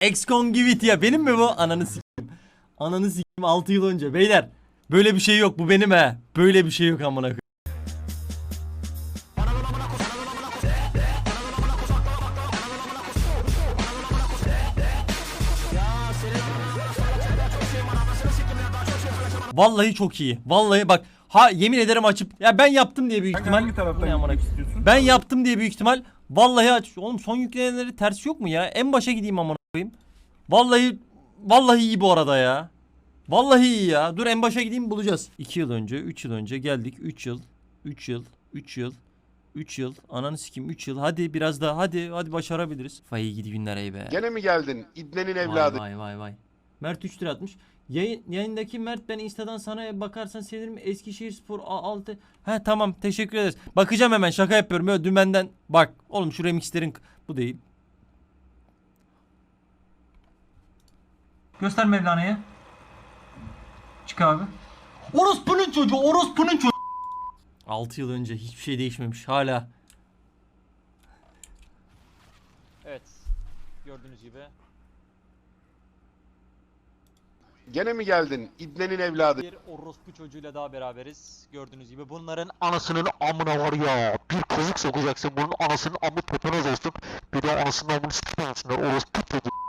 Excongivity ya benim mi bu? Ananı sikeyim. Ananı sikeyim 6 yıl önce. Beyler böyle bir şey yok bu benim he. Böyle bir şey yok amına koyayım. Vallahi çok iyi. Vallahi bak ha yemin ederim açıp ya ben yaptım diye büyük ihtimal. hangi taraftan gitmek istiyorsun? Ben yaptım diye büyük ihtimal vallahi aç. Oğlum son yüklenenleri ters yok mu ya? En başa gideyim amına koyayım. Vallahi vallahi iyi bu arada ya. Vallahi iyi ya. Dur en başa gideyim bulacağız. 2 yıl önce, 3 yıl önce geldik. 3 yıl, 3 yıl, 3 yıl, 3 yıl. Ananı sikeyim 3 yıl. Hadi biraz daha hadi hadi başarabiliriz. Vay gidi günler ey be. Gene mi geldin? İbnenin Vay evladı. vay vay vay. Mert 3 lira atmış. Yayın, yayındaki Mert ben Insta'dan sana bakarsan sevinirim. Eskişehir Spor 6. He tamam teşekkür ederiz. Bakacağım hemen şaka yapıyorum. Öyle dümenden bak. Oğlum şu remixlerin bu değil. Göster Mevlana'ya. Çık abi. Orospu'nun çocuğu, orospu'nun çocuğu. 6 yıl önce hiçbir şey değişmemiş hala. Evet. Gördüğünüz gibi Gene mi geldin? İbnenin evladı. bir orospu çocuğuyla daha beraberiz. Gördüğünüz gibi bunların anasının amına var ya. Bir kazık sokacaksın bunun anasının amı tepeniz olsun. Bir de anasının amını sıkmasınlar orospu çocuğu.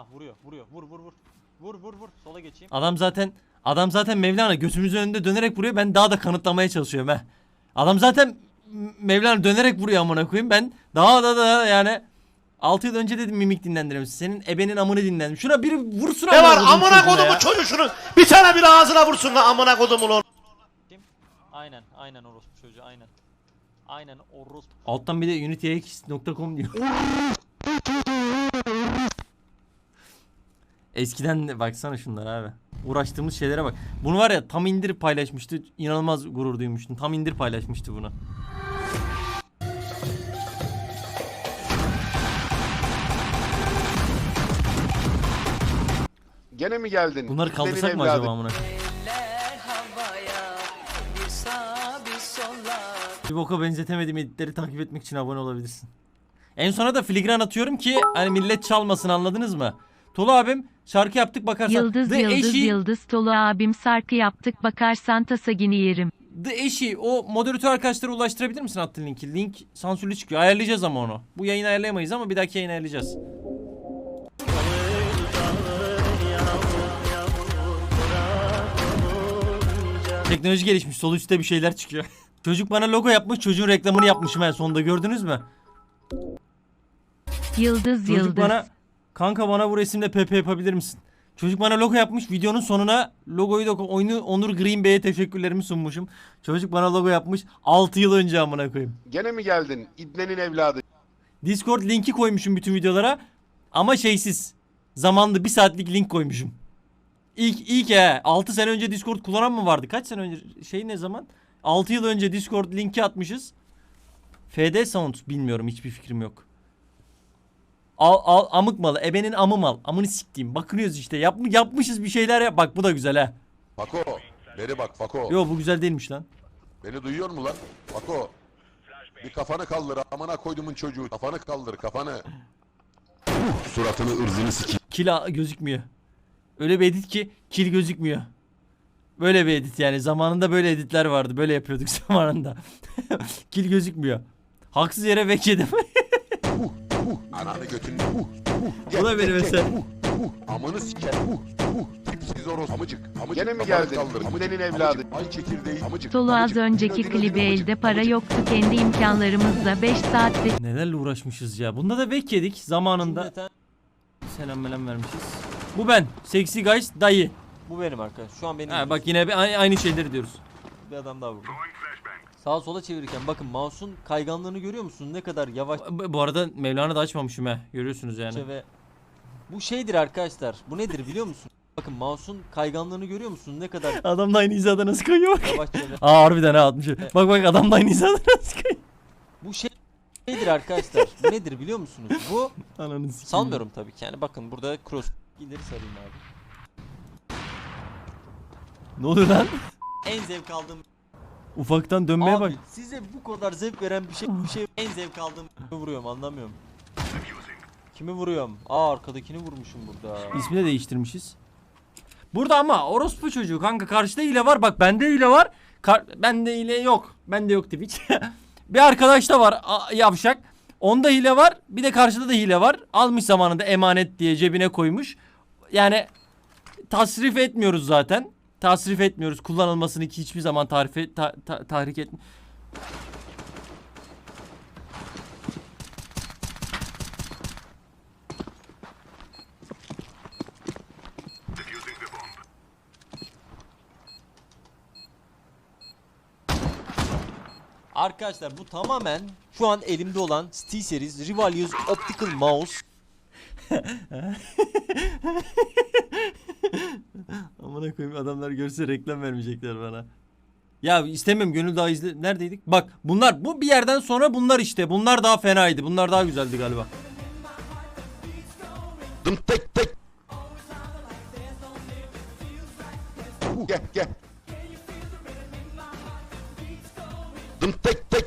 Aha vuruyor vuruyor vur vur vur. Vur vur vur sola geçeyim. Adam zaten adam zaten Mevlana gözümüzün önünde dönerek vuruyor. Ben daha da kanıtlamaya çalışıyorum he. Adam zaten Mevlana dönerek vuruyor amına koyayım. Ben daha da da yani 6 yıl önce dedim mimik dinlendirim. Senin ebenin amını dinlendim. Şuna biri vursun Ne var amına ya. kodumun çocuğunu bir tane bir ağzına vursun lan amına kodumun onu. Aynen aynen orospu çocuğu aynen. Aynen orospu. Alttan bir de unityx.com diyor. Eskiden de baksana şunlara abi. Uğraştığımız şeylere bak. Bunu var ya tam indir paylaşmıştı. İnanılmaz gurur duymuştum. Tam indir paylaşmıştı bunu. Gene mi geldin? Bunları kaldırsak mı acaba amına? Eller havaya bir sağ bir sola Bir boka benzetemediğim editleri takip etmek için abone olabilirsin. En sona da filigran atıyorum ki hani millet çalmasın anladınız mı? Tolu abim şarkı yaptık bakarsan. Yıldız The yıldız Eşi- yıldız Tolu abim sarkı yaptık bakarsan tasagini yerim. The Eşi o moderatör arkadaşlara ulaştırabilir misin attığın linki? Link sansürlü çıkıyor. Ayarlayacağız ama onu. Bu yayını ayarlayamayız ama bir dahaki yayını ayarlayacağız. Teknoloji gelişmiş. Sol üstte bir şeyler çıkıyor. Çocuk bana logo yapmış. Çocuğun reklamını yapmışım en sonunda gördünüz mü? Yıldız Çocuk yıldız. bana kanka bana bu resimde PP yapabilir misin? Çocuk bana logo yapmış. Videonun sonuna logoyu da oyunu Onur Green Bey'e teşekkürlerimi sunmuşum. Çocuk bana logo yapmış 6 yıl önce amına koyayım. Gene mi geldin? İbnenin evladı. Discord linki koymuşum bütün videolara. Ama şeysiz. Zamanlı bir saatlik link koymuşum. İlk ilk he 6 sene önce Discord kullanan mı vardı? Kaç sene önce şey ne zaman? 6 yıl önce Discord linki atmışız. FD Sound bilmiyorum hiçbir fikrim yok. Al, al amık malı ebenin amı mal. Amını siktiğim. Bakınıyoruz işte. Yap, yapmışız bir şeyler yap. Bak bu da güzel ha. Fako, beni bak Fako. Yo bu güzel değilmiş lan. Beni duyuyor mu lan? Fako. Bir kafanı kaldır amına koydumun çocuğu. Kafanı kaldır kafanı. Suratını ırzını sikeyim. Kill a- gözükmüyor. Öyle bir edit ki kill gözükmüyor. Böyle bir edit yani. Zamanında böyle editler vardı. Böyle yapıyorduk zamanında. kill gözükmüyor. Haksız yere vek yedim. Ananı götünü. Bu da benim uh, amını siker. Tipsiz oros. Amıcık. Amıcık. Gene mi geldin? amıcık, evladı. Ay çekirdeği. Amıcık. Tolu az amıcık. önceki klibi elde para amıcık. yoktu kendi imkanlarımızla 5 saatte Nelerle uğraşmışız ya. Bunda da vek yedik zamanında. Selam melam vermişiz. Bu ben. Sexy guys dayı. bu benim arkadaş. Şu an benim. Ha bak yine aynı şeyleri diyoruz. bir adam daha vurdu. Sağa sola çevirirken bakın mouse'un kayganlığını görüyor musun? Ne kadar yavaş Bu bu arada Mevlana da açmamışım he. Görüyorsunuz yani. ve bu şeydir arkadaşlar. Bu nedir biliyor musun? Bakın mouse'un kayganlığını görüyor musun? Ne kadar Adam da aynı hizada nasıl koyuyor bak. yavaşça ve Aa harbiden ha atmış. Bak bak adam da aynı hizada nasıl koyuyor. bu şey şeydir arkadaşlar. Bu nedir biliyor musunuz? Bu Ananı sikeyim. sanmıyorum tabii ki. Yani bakın burada cross ileri sarayım abi. Ne oluyor lan? En zevk aldığım Ufaktan dönmeye Abi bak. size bu kadar zevk veren bir şey bir şey en zevk aldığım vuruyorum anlamıyorum. Kimi vuruyorum? Aa arkadakini vurmuşum burada. İsmi de değiştirmişiz. Burada ama orospu çocuğu kanka karşıda hile var. Bak bende hile var. Kar bende hile yok. Bende yok Twitch. bir arkadaş da var a- yavşak. Onda hile var. Bir de karşıda da hile var. Almış zamanında emanet diye cebine koymuş. Yani tasrif etmiyoruz zaten. Tasrif etmiyoruz. Kullanılmasını ki hiçbir zaman tarife ta- ta- tahrik et. Arkadaşlar bu tamamen şu an elimde olan SteelSeries Rivalius Optical Mouse. Amına koyayım adamlar görse reklam vermeyecekler bana. Ya istemiyorum gönül daha izle. Neredeydik? Bak bunlar bu bir yerden sonra bunlar işte. Bunlar daha fenaydı. Bunlar daha güzeldi galiba. Dım tek tek. Gel gel. Dım tek tek.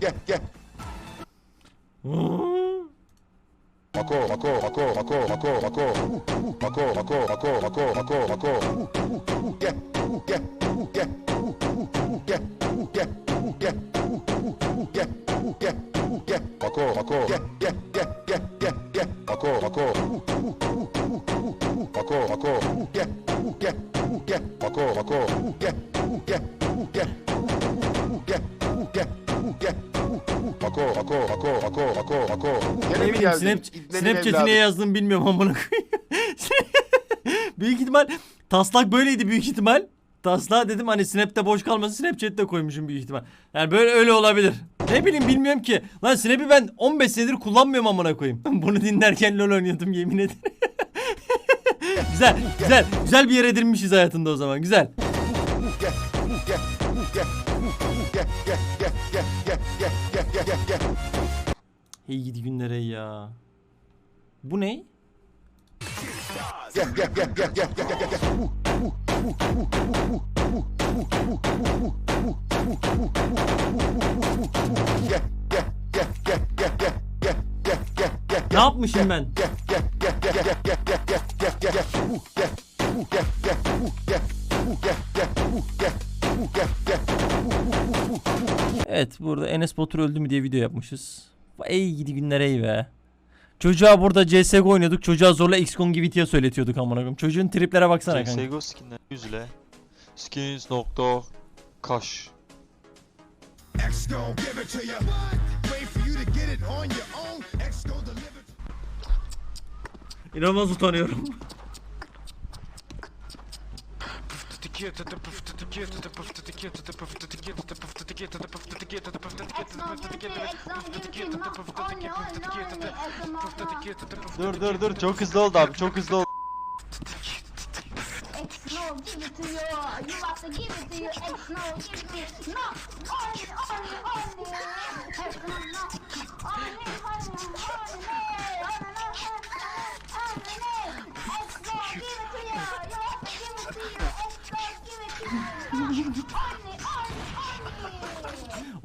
Gel gel. Ako, ako, ako, ako, ako, ako. Ako, ako, ako, ako, ako, ako. Gel. Gel. Gel. Gel. Gel. Gel. Gel. Gel. Gel. Ako, ako. Gel. Gel. Gel. Gel. Gel. Gel. Ako, ako. Ako, ako. Gel. Gel. Gel. Ako, ako. Gel. Gel. Gel. Gel. Gel. Gel. Ako, ako, ako, ako, ako, ako. Gene Ne mi Sahiplenin Snapchat'i evladı. niye yazdım bilmiyorum amına koyayım. büyük ihtimal taslak böyleydi büyük ihtimal. Taslağı dedim hani Snap'te boş kalmasın Snapchat'te koymuşum büyük ihtimal. Yani böyle öyle olabilir. Ne bileyim bilmiyorum ki. Lan Snap'i ben 15 senedir kullanmıyorum amına koyayım. Bunu dinlerken LoL oynuyordum yemin ederim. güzel, güzel, güzel bir yer edinmişiz hayatında o zaman. Güzel. İyi gidi günlere ya. Bu ne? Gel Ne yapmışım ben? Evet burada Enes Batur öldü mü diye video yapmışız. Ey gidi günler ey be. Çocuğa burada CSGO oynuyorduk. Çocuğa zorla XCOM gibi söyletiyorduk amına koyayım. Çocuğun triplere baksana kanka. CSGO skinler yüzle. Skins nokta kaş. İnanılmaz utanıyorum. Dur dur dur. Çok hızlı oldu abi çok hızlı oldu.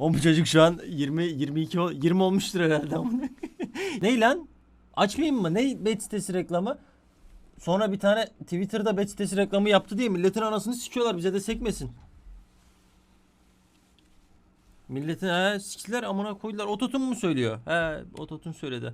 O bu çocuk şu an 20 22 ol- 20 olmuştur herhalde. Ney lan? Açmayayım mı? Ne bet sitesi reklamı? Sonra bir tane Twitter'da bet sitesi reklamı yaptı diye milletin anasını sikiyorlar bize de sekmesin. Milletin he siktiler amına koydular. Ototun mu söylüyor? He ototun söyledi.